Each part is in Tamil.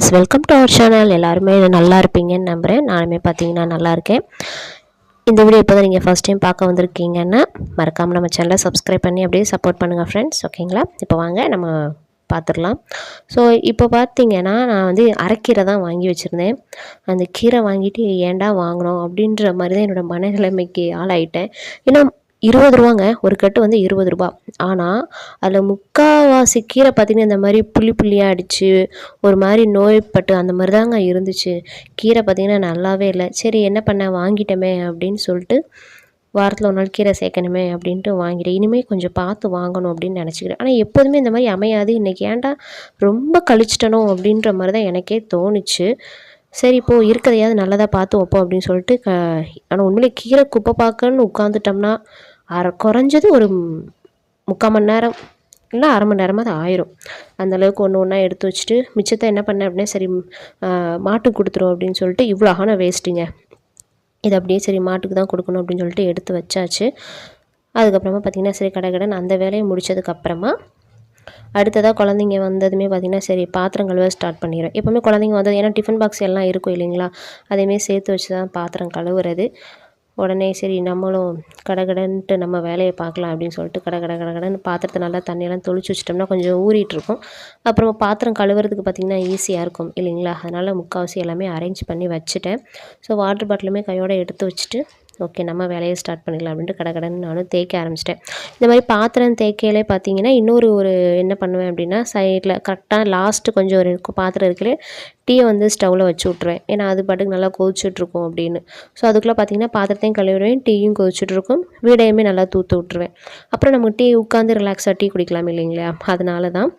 Friends welcome to our channel எல்லாருமே நல்லா இருப்பீங்கன்னு நம்புகிறேன் நானுமே பார்த்தீங்கன்னா நல்லா இருக்கேன். இந்த வீடியோ இப்போ தான் நீங்கள் ஃபஸ்ட் டைம் பார்க்க வந்திருக்கீங்கன்னா மறக்காமல் நம்ம சேனலை சப்ஸ்கிரைப் பண்ணி அப்படியே சப்போர்ட் பண்ணுங்கள் ஃப்ரெண்ட்ஸ் ஓகேங்களா இப்போ வாங்க நம்ம பார்த்துடலாம். ஸோ இப்போ பார்த்தீங்கன்னா நான் வந்து அரைக்கீரை தான் வாங்கி வச்சுருந்தேன். அந்த கீரை வாங்கிட்டு ஏன்டா வாங்கினோம் அப்படின்ற மாதிரி தான் என்னோடய மனநிலைமைக்கு ஆளாயிட்டேன். ஏன்னா இருபது ரூபாங்க. ஒரு கட்டு வந்து இருபது ரூபா. ஆனால் அதில் முக்கால்வாசி கீரை பார்த்திங்கன்னா இந்த மாதிரி புள்ளி புள்ளியாக அடித்து ஒரு மாதிரி நோய்பட்டு அந்த மாதிரி தாங்க இருந்துச்சு. கீரை பார்த்திங்கன்னா நல்லாவே இல்லை. சரி என்ன பண்ண? வாங்கிட்டோமே அப்படின்னு சொல்லிட்டு வாரத்தில் ஒரு நாள் கீரை சேர்க்கணுமே அப்படின்ட்டு வாங்கிட்டேன். இனிமேல் கொஞ்சம் பார்த்து வாங்கணும் அப்படின்னு நினச்சிக்கிறேன். ஆனால் எப்போதுமே இந்த மாதிரி அமையாது. இன்றைக்கி ஏன்டா ரொம்ப கழிச்சிட்டனும் அப்படின்ற மாதிரி தான் எனக்கே தோணுச்சு. சரி இப்போது இருக்கிறதையாவது நல்லதாக பார்த்து வைப்போம் அப்படின்னு சொல்லிட்டு க ஆனால் உண்மையிலே கீரை குப்பை பார்க்கன்னு உட்காந்துட்டோம்னா அரை குறைஞ்சது ஒரு முக்கால் மணி நேரம். இல்லை அரை மணி நேரமாக அது ஆயிரும் அந்தளவுக்கு ஒன்று ஒன்றா எடுத்து வச்சுட்டு மிச்சத்தை என்ன பண்ணேன் அப்படின்னா சரி மாட்டுக்கு கொடுத்துரும் அப்படின்னு சொல்லிட்டு இவ்வளோ ஆன வேஸ்ட்டுங்க. இது அப்படியே சரி மாட்டுக்கு தான் கொடுக்கணும் அப்படின்னு சொல்லிட்டு எடுத்து வச்சாச்சு. அதுக்கப்புறமா பார்த்திங்கன்னா சரி கடை கடன் அந்த வேலையை முடித்ததுக்கப்புறமா அடுத்ததாக குழந்தைங்க வந்ததுமே பார்த்திங்கன்னா சரி பாத்திரம் கழுவ ஸ்டார்ட் பண்ணிடுறேன். எப்போவுமே குழந்தைங்க வந்தது ஏன்னா டிஃபன் பாக்ஸ் எல்லாம் இருக்கும் இல்லைங்களா? அதேமாரி சேர்த்து வச்சு தான் பாத்திரம் கழுவுறது. உடனே சரி நம்மளும் கடகடன்ட்டு நம்ம வேலையை பார்க்கலாம் அப்படின்னு சொல்லிட்டு கட கட கடகடன்னு பாத்திரத்தை நல்லா தண்ணியெல்லாம் தொளிச்சு வச்சிட்டோம்னா கொஞ்சம் ஊறிட்டுருக்கும். அப்புறமா பாத்திரம் கழுவுறதுக்கு பார்த்திங்கன்னா ஈஸியாக இருக்கும் இல்லைங்களா? அதனால் முக்கால்வாசி எல்லாமே அரேஞ்ச் பண்ணி வச்சுட்டேன். ஸோ வாட்டர் பாட்டிலுமே கையோடு எடுத்து வச்சுட்டு ஓகே நம்ம வேலையை ஸ்டார்ட் பண்ணிடலாம் அப்படின்ட்டு கடை கடன் நானும் தேய்க்க ஆரம்பிச்சிட்டேன். இந்த மாதிரி பாத்திரம் தேய்க்கையிலே பார்த்தீங்கன்னா இன்னொரு ஒரு என்ன பண்ணுவேன் அப்படின்னா சைடில் கரெக்டாக லாஸ்ட்டு கொஞ்சம் ஒரு பாத்திரம் இருக்கலே டீயை வந்து ஸ்டவ்வில் வச்சு விட்ருவேன் ஏன்னா அது பாட்டுக்கு நல்லா கொதிச்சுட்ருக்கும் அப்படின்னு. ஸோ அதுக்குள்ளே பார்த்தீங்கன்னா பாத்திரத்தையும் கழுவிடுவேன் டீயும் கொதிச்சுட்ருக்கும் வீடையுமே நல்லா தூத்து விட்ருவேன் அப்புறம் நமக்கு டீ உட்காந்து ரிலாக்ஸாக டீ குடிக்கலாம் இல்லைங்களா? அதனால தான்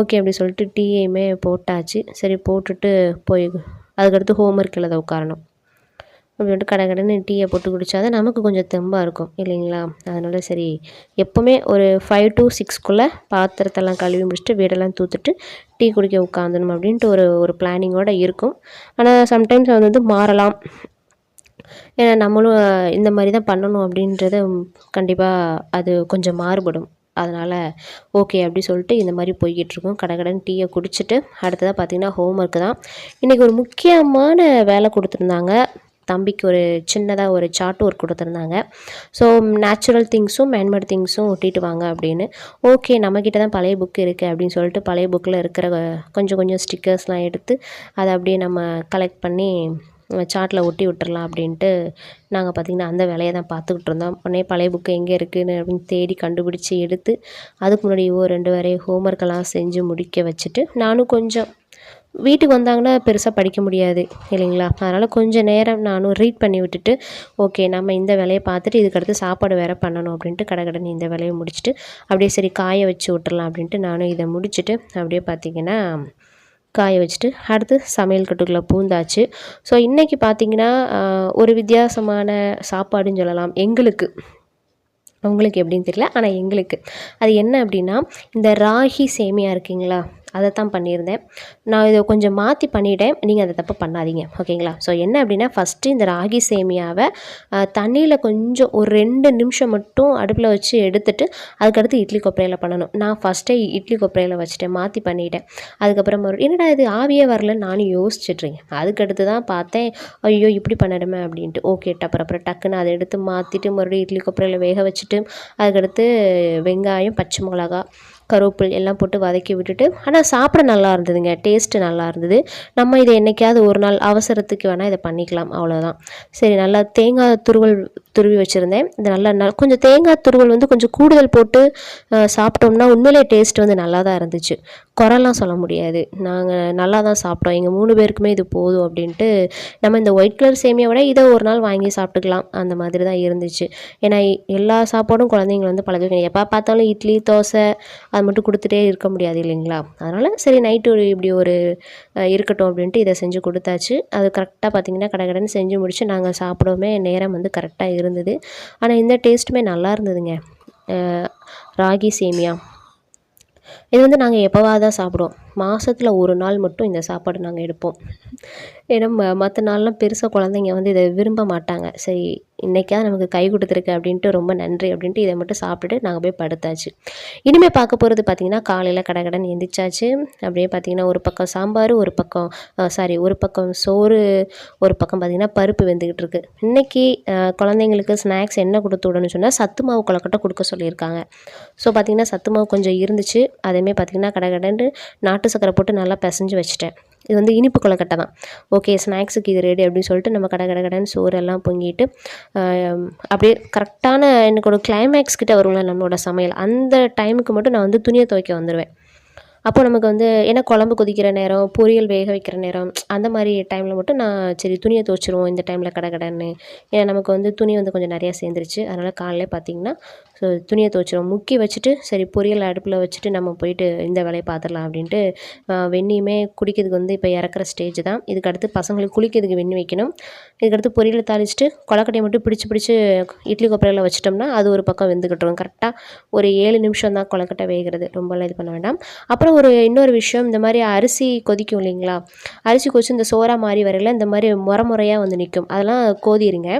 ஓகே அப்படி சொல்லிட்டு டீயுமே போட்டாச்சு. சரி போட்டுட்டு போய் அதுக்கடுத்து ஹோம் ஒர்க் எழுத உட்காரணும். அப்படின்ட்டு கடை கடைன்னு டீயை போட்டு குடித்தா தான் நமக்கு கொஞ்சம் தெம்பாக இருக்கும் இல்லைங்களா? அதனால் சரி எப்போவுமே ஒரு ஃபைவ் டு சிக்ஸ்க்குள்ளே பாத்திரத்தெல்லாம் கழுவி முடிச்சுட்டு வீடெல்லாம் தூத்துட்டு டீ குடிக்க உட்காந்துணும் அப்படின்ட்டு ஒரு ஒரு பிளானிங்கோடு இருக்கும். ஆனால் சம்டைம்ஸ் வந்து மாறலாம். ஏன்னா நம்மளும் இந்த மாதிரி தான் பண்ணணும் அப்படின்றது கண்டிப்பாக அது கொஞ்சம் மாறுபடும். அதனால் ஓகே அப்படி சொல்லிட்டு இந்த மாதிரி போய்கிட்டுருக்கோம் கடை கடன் டீயை குடிச்சிட்டு அடுத்ததாக பார்த்திங்கன்னா ஹோம் ஒர்க்கு தான். இன்றைக்கி ஒரு முக்கியமான வேலை கொடுத்துருந்தாங்க. தம்பிக்கு ஒரு சின்னதாக ஒரு சார்ட் ஒர்க் கொடுத்துருந்தாங்க. ஸோ நேச்சுரல் திங்ஸும் மேன்மேட் திங்ஸும் ஒட்டிட்டு வாங்க அப்படின்னு. ஓகே நம்மக்கிட்ட தான் பழைய புக் இருக்குது அப்படின்னு சொல்லிட்டு பழைய புக்கில் இருக்கிற கொஞ்சம் கொஞ்சம் ஸ்டிக்கர்ஸ்லாம் எடுத்து அதை அப்படியே நம்ம கலெக்ட் பண்ணி சார்ட்டில் ஒட்டி விட்டுறலாம் அப்படின்ட்டு நாங்கள் பார்த்திங்கன்னா அந்த வேலையை தான் பார்த்துக்கிட்டு இருந்தோம். உடனே பழைய புக்கு எங்கே இருக்குதுன்னு அப்படின்னு தேடி கண்டுபிடிச்சி எடுத்து அதுக்கு முன்னாடி ஓ ரெண்டு வரையும் ஹோம்ஒர்க்கெல்லாம் செஞ்சு முடிக்க வச்சுட்டு நானும் கொஞ்சம் வீட்டுக்கு வந்தாங்கன்னா பெருசாக படிக்க முடியாது இல்லைங்களா? அதனால் கொஞ்சம் நேரம் நானும் ரீட் பண்ணி விட்டுட்டு ஓகே நம்ம இந்த வேலையை பார்த்துட்டு இதுக்கடுத்து சாப்பாடு வேறு பண்ணணும் அப்படின்ட்டு கடை கடை இந்த வேலையை முடிச்சுட்டு அப்படியே சரி காய வச்சு விட்டுறலாம் அப்படின்ட்டு நானும் இதை முடிச்சுட்டு அப்படியே பார்த்திங்கன்னா காய வச்சுட்டு அடுத்து சமையல் கட்டுக்குள்ளே பூந்தாச்சு. ஸோ இன்றைக்கி பார்த்திங்கன்னா ஒரு வித்தியாசமான சாப்பாடுன்னு சொல்லலாம். எங்களுக்கு. அவங்களுக்கு எப்படின்னு தெரியல ஆனால் எங்களுக்கு. அது என்ன அப்படின்னா இந்த ராகி சேமியா இருக்குங்களா? அதை தான் பண்ணியிருந்தேன். நான் இதை கொஞ்சம் மாற்றி பண்ணிவிட்டேன் நீங்கள் அதை தப்பு பண்ணாதீங்க. ஓகேங்களா? ஸோ என்ன அப்படின்னா ஃபஸ்ட்டு இந்த ராகி சேமியாவை தண்ணியில் கொஞ்சம் ஒரு ரெண்டு நிமிஷம் மட்டும் அடுப்பில் வச்சு எடுத்துட்டு அதுக்கடுத்து இட்லி கொப்பரையில் பண்ணணும். நான் ஃபஸ்ட்டே இட்லி கொப்பரையில் வச்சுட்டேன். மாற்றி பண்ணிவிட்டேன் அதுக்கப்புறம் மறுபடியும் என்னடா இது ஆவியே வரலன்னு நானும் யோசிச்சுட்ருக்கேன். அதுக்கடுத்து தான் பார்த்தேன். ஐயோ இப்படி பண்ணிடுமே அப்படின்ட்டு. ஓகே டப்பர் அப்புறம் டக்குன்னு அதை எடுத்து மாற்றிட்டு மறுபடியும் இட்லி கொப்பரையில் வேக வச்சுட்டு அதுக்கடுத்து வெங்காயம் பச்சை மிளகா கருவேப்பில் எல்லாம் போட்டு வதக்கி விட்டுட்டு ஆனால் சாப்பிட நல்லா இருந்ததுங்க டேஸ்ட்டு நல்லா இருந்தது. நம்ம இதை என்றைக்காவது ஒரு நாள் அவசரத்துக்கு வேணால் இதை பண்ணிக்கலாம் அவ்வளோதான் சரி நல்லா தேங்காய் துருவல் துருவி வச்சுருந்தேன். இது நல்லா கொஞ்சம் தேங்காய் துருவல் வந்து கொஞ்சம் கூடுதல் போட்டு சாப்பிட்டோம்னா உண்மையிலே டேஸ்ட் வந்து நல்லா தான் இருந்துச்சு. குறைலாம் சொல்ல முடியாது. நாங்கள் நல்லா தான் சாப்பிட்டோம். எங்கள் மூணு பேருக்குமே இது போதும் அப்படின்ட்டு நம்ம இந்த ஒயிட் கலர் சேமியை விட இதை ஒரு நாள் வாங்கி சாப்பிட்டுக்கலாம். அந்த மாதிரி தான் இருந்துச்சு. ஏன்னா எல்லா சாப்பாடும் குழந்தைங்க வந்து பழகிக்கணும் எப்போ பார்த்தாலும் இட்லி தோசை அது மட்டும் கொடுத்துட்டே இருக்க முடியாது இல்லைங்களா? அதனால் சரி நைட்டு இப்படி ஒரு இருக்கட்டும் அப்படின்ட்டு இதை செஞ்சு கொடுத்தாச்சு. அது கரெக்டாக பார்த்திங்கன்னா கடை கடைன்னு செஞ்சு முடிச்சு நாங்கள் சாப்பிடவுமே நேரம் வந்து கரெக்டாக இருந்தது. ஆனால் இந்த டேஸ்ட்டுமே நல்லா இருந்ததுங்க. ராகி சேமியா. இது வந்து நாங்கள் எப்போவாக தான் சாப்பிடுவோம். மாதத்தில் ஒரு நாள் மட்டும் இந்த சாப்பாடு நாங்கள் எடுப்போம். ஏன்னா ம மற்ற நாள்லாம் பெருசாக குழந்தைங்க வந்து இதை விரும்ப மாட்டாங்க. சரி இன்றைக்கா நமக்கு கை கொடுத்துருக்கு அப்படின்ட்டு ரொம்ப நன்றி அப்படின்ட்டு இதை மட்டும் சாப்பிட்டுட்டு நாங்கள் போய் படுத்தாச்சு. இனிமேல் பார்க்க போகிறது பார்த்திங்கன்னா காலையில் கடகடன் எந்திரிச்சாச்சு. அப்படியே பார்த்திங்கன்னா ஒரு பக்கம் சாம்பார் ஒரு பக்கம் சாரி ஒரு பக்கம் சோறு ஒரு பக்கம் பார்த்திங்கன்னா பருப்பு வெந்துக்கிட்டு இருக்கு. இன்றைக்கி குழந்தைங்களுக்கு ஸ்நாக்ஸ் என்ன கொடுத்து விடணும்னு சொன்னால் சத்து மாவு கொலக்கட்டை கொடுக்க சொல்லியிருக்காங்க. ஸோ பார்த்திங்கன்னா சத்து மாவு கொஞ்சம் இருந்துச்சு. அதேமாரி பார்த்திங்கன்னா கடகடன்ட்டு நாட்டு சக்கரை போட்டு நல்லா பிசைஞ்சு வச்சுட்டேன். இது வந்து இனிப்பு கொலக்கட்டை தான். ஓகே ஸ்நாக்ஸுக்கு இது ரெடி அப்படின்னு சொல்லிட்டு நம்ம கடை கடை கடைன்னு சோறெல்லாம் பொங்கிட்டு அப்படியே கரெக்டான எனக்கு ஒரு கிளைமேக்ஸ் கிட்டே வரும்ல நம்மளோட சமையல். அந்த டைமுக்கு மட்டும் நான் வந்து துணியை துவைக்க வந்துடுவேன் அப்போ நமக்கு வந்து ஏன்னா குழம்பு கொதிக்கிற நேரம் பொரியல் வேக வைக்கிற நேரம் அந்த மாதிரி டைமில் மட்டும் நான் சரி துணியை துவைச்சிருவோம் இந்த டைமில் கடை கடைன்னு. ஏன்னா நமக்கு வந்து துணி வந்து கொஞ்சம் நிறையா சேர்ந்துருச்சு. அதனால் காலையில் பார்த்தீங்கன்னா ஸோ துணியை துவைச்சிரும். முக்கி வச்சுட்டு சரி பொரியல் அடுப்பில் வச்சுட்டு நம்ம போயிட்டு இந்த வேலையை பார்த்துடலாம் அப்படின்ட்டு வெந்நியுமே குடிக்கிறதுக்கு வந்து இப்போ இறக்குற ஸ்டேஜ் தான். இதுக்கு அடுத்து பசங்களுக்கு குளிக்கிறதுக்கு வெந்நி வைக்கணும். இதுக்கடுத்து பொரியலை தாளிச்சிட்டு கொலக்கட்டையை மட்டும் பிடிச்சி பிடிச்சி இட்லி கொப்பரையில் வச்சிட்டோம்னா அது ஒரு பக்கம் வெந்துக்கிட்டுரும் கரெக்டாக ஒரு ஏழு நிமிஷம் தான் கொலக்கட்டை வேகிறது. ரொம்பலாம் இது பண்ண வேண்டாம். அப்புறம் ஒரு இன்னொரு விஷயம் இந்த மாதிரி அரிசி கொதிக்கும் இல்லைங்களா? அரிசி கொதிச்சு இந்த சோறா மாதிரி வரையில இந்த மாதிரி முறை முறையாக வந்து நிற்கும் அதெல்லாம் கோதிருங்க.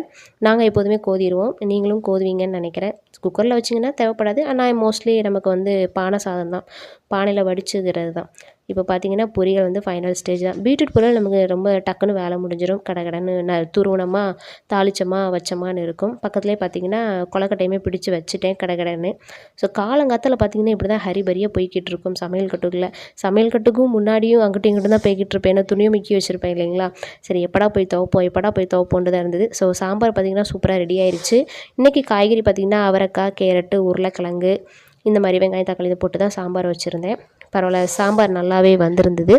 நாங்கள் எப்போதுமே கோதிடுவோம் நீங்களும் கோதுவீங்கன்னு நினைக்கிறேன். குக்கரில் வச்சிங்கன்னா தேவைப்படாது. ஆனால் மோஸ்ட்லி நமக்கு வந்து பானை சாதம் தான் பானையில் வடிச்சுக்கிறது தான் இப்போ பார்த்தீங்கன்னா பொரியல் வந்து ஃபைனல் ஸ்டேஜ் தான். பீட்ரூட் பொரியல் நமக்கு ரொம்ப டக்குன்னு வேலை முடிஞ்சிடும் கடை கடன்னு ந துருவனமா தாளிச்சமா வச்சமான்னு இருக்கும். பக்கத்துலேயே பார்த்தீங்கன்னா கொலக்கட்டையுமே பிடிச்சு வச்சுட்டேன் கடை கடன்னு. ஸோ காலங்காத்தில் பார்த்தீங்கன்னா இப்படி தான் ஹரிபரியாக போய்கிட்டு இருக்கும் சமையல் கட்டுக்குள்ளே. சமையல் கட்டுக்கும் முன்னாடியும் அங்கிட்டும் இங்கிட்டும் தான் போய்கிட்டு இருப்பேன். ஏன்னா துணியும் முக்கி வச்சுருப்பேன் இல்லைங்களா? சரி எப்படா போய் துவப்போம் எப்படா போய் துவைப்போன்ட்டு தான் இருந்தது. ஸோ சாம்பார் பார்த்தீங்கன்னா சூப்பராக ரெடி ஆயிடுச்சு இன்றைக்கி காய்கறி பார்த்தீங்கன்னா அவரைக்காய் கேரட்டு உருளைக்கிழங்கு இந்த மாதிரி வெங்காயம் தக்காளி இதை போட்டு தான் சாம்பார் வச்சுருந்தேன். பரவாயில்ல சாம்பார் நல்லாவே வந்திருந்தது.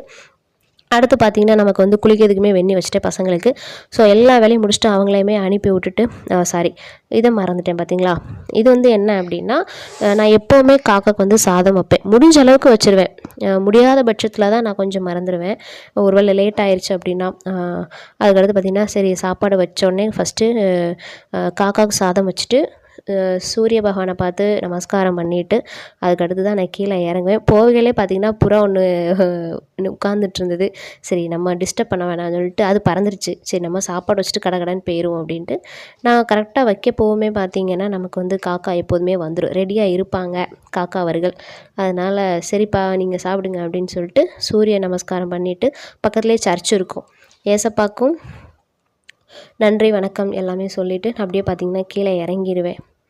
அடுத்து பார்த்திங்கன்னா நமக்கு வந்து குளிக்கிறதுக்குமே வெந்நி வச்சுட்டு பசங்களுக்கு. ஸோ எல்லா வேலையும் முடிச்சுட்டு அவங்களையுமே அனுப்பி விட்டுட்டு சாரி இதை மறந்துட்டேன் பார்த்தீங்களா இது வந்து என்ன அப்படின்னா நான் எப்போவுமே காக்காக்கு வந்து சாதம் வைப்பேன். முடிஞ்ச அளவுக்கு வச்சுருவேன். முடியாத பட்சத்தில் தான் நான் கொஞ்சம் மறந்துடுவேன் ஒருவேளை லேட் ஆயிடுச்சு அப்படின்னா அதுக்கடுத்து பார்த்திங்கன்னா சரி சாப்பாடு வச்சோடனே ஃபஸ்ட்டு காக்காவுக்கு சாதம் வச்சுட்டு சூரிய பகவானை பார்த்து நமஸ்காரம் பண்ணிவிட்டு அதுக்கடுத்து தான் நான் கீழே இறங்குவேன். போகையிலே பார்த்தீங்கன்னா புறா ஒன்று உட்காந்துட்டு இருந்தது சரி நம்ம டிஸ்டர்ப் பண்ண வேணாம்னு சொல்லிட்டு அது பறந்துருச்சு. சரி நம்ம சாப்பாடு வச்சுட்டு கடை கடைன்னு போயிடுவோம் அப்படின்ட்டு நான் கரெக்டாக வைக்க போகுமே பார்த்தீங்கன்னா நமக்கு வந்து காக்கா எப்போதுமே வந்துடும் ரெடியாக இருப்பாங்க காக்கா அவர்கள் அதனால் சரிப்பா நீங்கள் சாப்பிடுங்க அப்படின்னு சொல்லிட்டு சூரிய நமஸ்காரம் பண்ணிவிட்டு பக்கத்துலேயே சர்ச் இருக்கும். ஏசப்பாக்கும் நன்றி வணக்கம் எல்லாமே சொல்லிவிட்டு அப்படியே பார்த்தீங்கன்னா கீழே இறங்கிடுவேன்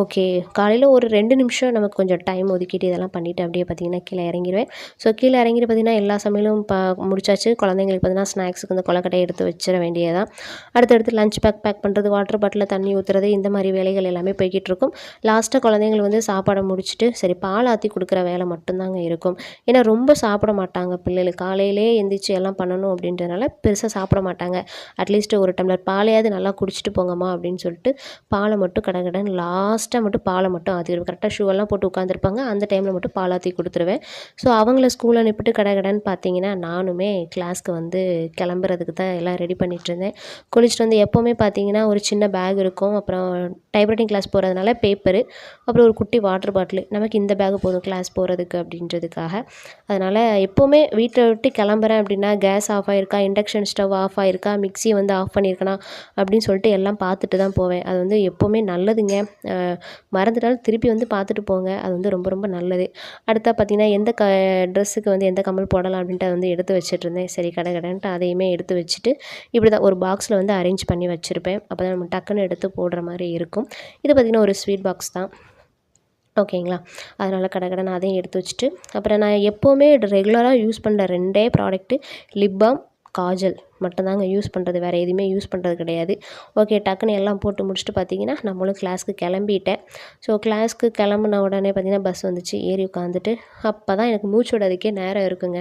ஓகே. காலையில் ஒரு ரெண்டு நிமிஷம் நமக்கு கொஞ்சம் டைம் ஒதுக்கிட்டு இதெல்லாம் பண்ணிவிட்டு அப்படியே பார்த்தீங்கன்னா கீழே இறங்கிடுவேன் ஸோ கீழே இறங்கிட்டு பார்த்தீங்கன்னா எல்லா சமையலும் பா முடிச்சாச்சு. குழந்தைங்களுக்கு பார்த்தீங்கன்னா ஸ்நாக்ஸுக்கு இந்த கொலக்கட்டையை எடுத்து வச்சிட வேண்டியதான் அடுத்தடுத்து லஞ்ச் பேக் பேக் பண்ணுறது வாட்டர் பாட்டிலில் தண்ணி ஊற்றுறது இந்த மாதிரி வேலைகள் எல்லாமே போய்கிட்டு இருக்கும். லாஸ்ட்டாக குழந்தைங்களுக்கு வந்து சாப்பாடை முடிச்சுட்டு சரி பால் ஆற்றி கொடுக்குற வேலை மட்டும்தாங்க இருக்கும். ஏன்னா ரொம்ப சாப்பிட மாட்டாங்க பிள்ளைகள். காலையிலே எந்திரிச்சு எல்லாம் பண்ணணும் அப்படின்றதுனால பெருசாக சாப்பிட மாட்டாங்க. அட்லீஸ்ட் ஒரு டம்ளர் பாலையாவது நல்லா குடிச்சிட்டு போங்கம்மா அப்படின்னு சொல்லிட்டு பாலை மட்டும் கடகடன் ஃபஸ்ட்டாக மட்டும் பாலை மட்டும் ஆற்றிடுவேன் கரெக்டாக ஷூவெல்லாம் போட்டு உட்காந்துருப்பாங்க அந்த டைமில் மட்டும் பால் ஆற்றி கொடுத்துருவேன். ஸோ அவங்கள ஸ்கூலில் அனுப்பிட்டு கடைன்னு பார்த்தீங்கன்னா நானுமே கிளாஸ்க்கு வந்து கிளம்புறதுக்கு தான் எல்லாம் ரெடி பண்ணிகிட்டு இருந்தேன். குளிச்சுட்டு வந்து எப்போவுமே பார்த்தீங்கன்னா ஒரு சின்ன பேக் இருக்கும். அப்புறம் டைப்ரைட்டிங் கிளாஸ் போகிறதுனால பேப்பரு அப்புறம் ஒரு குட்டி வாட்டர் பாட்டில் நமக்கு இந்த பேக் போதும் கிளாஸ் போகிறதுக்கு அப்படின்றதுக்காக. அதனால் எப்போவுமே வீட்டை விட்டு கிளம்புறேன் அப்படின்னா கேஸ் ஆஃப் ஆகிருக்கா இண்டக்ஷன் ஸ்டவ் ஆஃப் ஆகிருக்கா மிக்சி வந்து ஆஃப் பண்ணியிருக்கணும் அப்படின்னு சொல்லிட்டு எல்லாம் பார்த்துட்டு தான் போவேன். அது வந்து எப்போவுமே நல்லதுங்க. மறந்துட்டாலும் திருப்பி வந்து பார்த்துட்டு போங்க. அது வந்து ரொம்ப ரொம்ப நல்லது. அடுத்தா பார்த்தீங்கன்னா எந்த க ட்ரெஸ்ஸுக்கு வந்து எந்த கம்மல் போடலாம் அப்படின்ட்டு அதை வந்து எடுத்து வச்சுட்டு இருந்தேன். சரி கடை கடைன்ட்டு அதையுமே எடுத்து வச்சுட்டு இப்படி தான் ஒரு பாக்ஸில் வந்து அரேஞ்ச் பண்ணி வச்சுருப்பேன். அப்போ தான் நம்ம டக்குன்னு எடுத்து போடுற மாதிரி இருக்கும். இது பார்த்திங்கன்னா ஒரு ஸ்வீட் பாக்ஸ் தான். ஓகேங்களா அதனால் கடை கடை நான் அதையும் எடுத்து வச்சுட்டு அப்புறம் நான் எப்போவுமே ரெகுலராக யூஸ் பண்ணுற ரெண்டே ப்ராடக்ட்டு லிப் பாம் காஜல். மட்டும்தாங்க யூஸ் பண்ணுறது வேறு எதுவுமே யூஸ் பண்ணுறது கிடையாது. ஓகே டக்குன்னு எல்லாம் போட்டு முடிச்சுட்டு பார்த்தீங்கன்னா நம்மளும் கிளாஸ்க்கு கிளம்பிட்டேன். ஸோ கிளாஸ்க்கு கிளம்புன உடனே பார்த்தீங்கன்னா பஸ் வந்துச்சு. ஏறி உட்காந்துட்டு அப்போ தான் எனக்கு மூச்சு விடாதுக்கே நேரம் இருக்குங்க.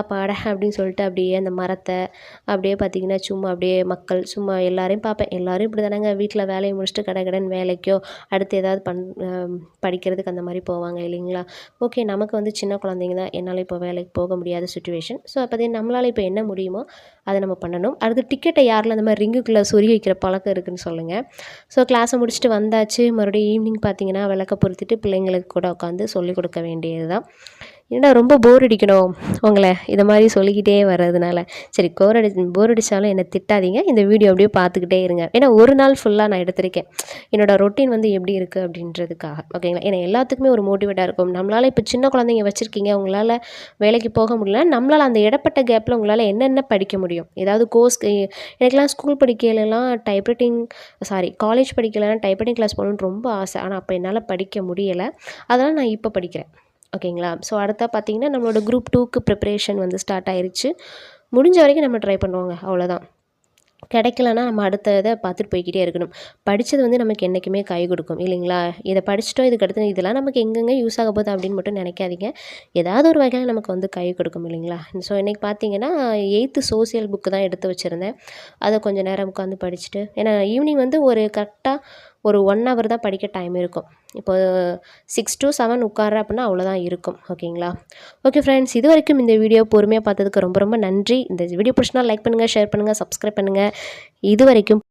அப்போ அட அப்படின்னு சொல்லிட்டு அப்படியே அந்த மரத்தை அப்படியே பார்த்தீங்கன்னா சும்மா அப்படியே மக்கள் சும்மா எல்லாரையும் பார்ப்பேன். எல்லாரும் இப்படி தானேங்க வீட்டில் வேலையை முடிச்சுட்டு கடை கடன் வேலைக்கோ அடுத்து ஏதாவது பண் படிக்கிறதுக்கு அந்த மாதிரி போவாங்க இல்லைங்களா? ஓகே நமக்கு வந்து சின்ன குழந்தைங்க தான் என்னால் இப்போ வேலைக்கு போக முடியாத சுச்சுவேஷன் ஸோ அப்போ நம்மளால் இப்போ என்ன முடியுமோ அதை நம்ம பண்ணணும். அடுத்து டிக்கெட்டை யாரில் அந்த மாதிரி ரிங்குக்குள்ளே சொறி வைக்கிற பழக்கம் இருக்குன்னு சொல்லுங்கள் ஸோ கிளாஸை முடிச்சுட்டு வந்தாச்சு. மறுபடியும் ஈவினிங் பார்த்தீங்கன்னா விளக்க பொருத்திட்டு பிள்ளைங்களுக்கு கூட உட்காந்து சொல்லிக் கொடுக்க வேண்டியது தான் ஏன்னா ரொம்ப போர் அடிக்கணும் உங்களை? இதை மாதிரி சொல்லிக்கிட்டே வர்றதுனால. சரி கோர் அடி போர் அடித்தாலும் என்னை திட்டாதீங்க. இந்த வீடியோ அப்படியே பார்த்துக்கிட்டே இருங்க. ஏன்னா ஒரு நாள் ஃபுல்லாக நான் எடுத்திருக்கேன். என்னோடய ரொட்டீன் வந்து எப்படி இருக்குது அப்படின்றதுக்காக. ஓகேங்களா ஏன்னா எல்லாத்துக்குமே ஒரு மோட்டிவேட்டாக இருக்கும். நம்மளால் இப்போ சின்ன குழந்தைங்க வச்சுருக்கீங்க. உங்களால் வேலைக்கு போக முடியல. நம்மளால் அந்த இடப்பட்ட கேப்பில் உங்களால் என்னென்ன படிக்க முடியும்? ஏதாவது கோர்ஸ் எனக்கெல்லாம் ஸ்கூல் படிக்கையிலலாம் டைப்ரைட்டிங் சாரி காலேஜ் படிக்கலாம் டைப்ரைட்டிங் கிளாஸ் போகணுன்னு ரொம்ப ஆசை. ஆனால் அப்போ என்னால் படிக்க முடியலை. அதனால் நான் இப்போ படிக்கிறேன். ஓகேங்களா? ஸோ அடுத்தா பார்த்தீங்கன்னா நம்மளோட குரூப் டூக்கு ப்ரிப்பரேஷன் வந்து ஸ்டார்ட் ஆயிருச்சு. முடிஞ்ச வரைக்கும் நம்ம ட்ரை பண்ணுவோங்க அவ்வளோதான் கிடைக்கலனா நம்ம அடுத்த இதை பார்த்துட்டு போய்க்கிட்டே இருக்கணும். படித்தது வந்து நமக்கு என்றைக்குமே கை கொடுக்கும் இல்லைங்களா? இதை படிச்சிட்டோம் இதுக்கு அடுத்து இதெல்லாம் நமக்கு எங்கெங்கே யூஸ் ஆக போகுது அப்படின்னு மட்டும் நினைக்காதீங்க. ஏதாவது ஒரு வகையில் நமக்கு வந்து கை கொடுக்கும் இல்லைங்களா? ஸோ இன்றைக்கி பார்த்தீங்கன்னா எயித்து சோசியல் புக்கு தான் எடுத்து வச்சுருந்தேன். அதை கொஞ்சம் நேரம் உட்காந்து படிச்சுட்டு ஏன்னா ஈவினிங் வந்து ஒரு கரெக்டாக ஒரு ஒன் ஹவர் தான் படிக்க டைம் இருக்கும். இப்போ சிக்ஸ் டு செவன் உட்கார அப்படின்னா அவ்வளோதான் இருக்கும் ஓகேங்களா ஓகே ஃப்ரெண்ட்ஸ் இது வரைக்கும் இந்த வீடியோ பொறுமையாக பார்த்ததுக்கு ரொம்ப ரொம்ப நன்றி. இந்த வீடியோ பிடிச்சினா லைக் பண்ணுங்கள் ஷேர் பண்ணுங்கள் சப்ஸ்கிரைப் பண்ணுங்கள் இது வரைக்கும்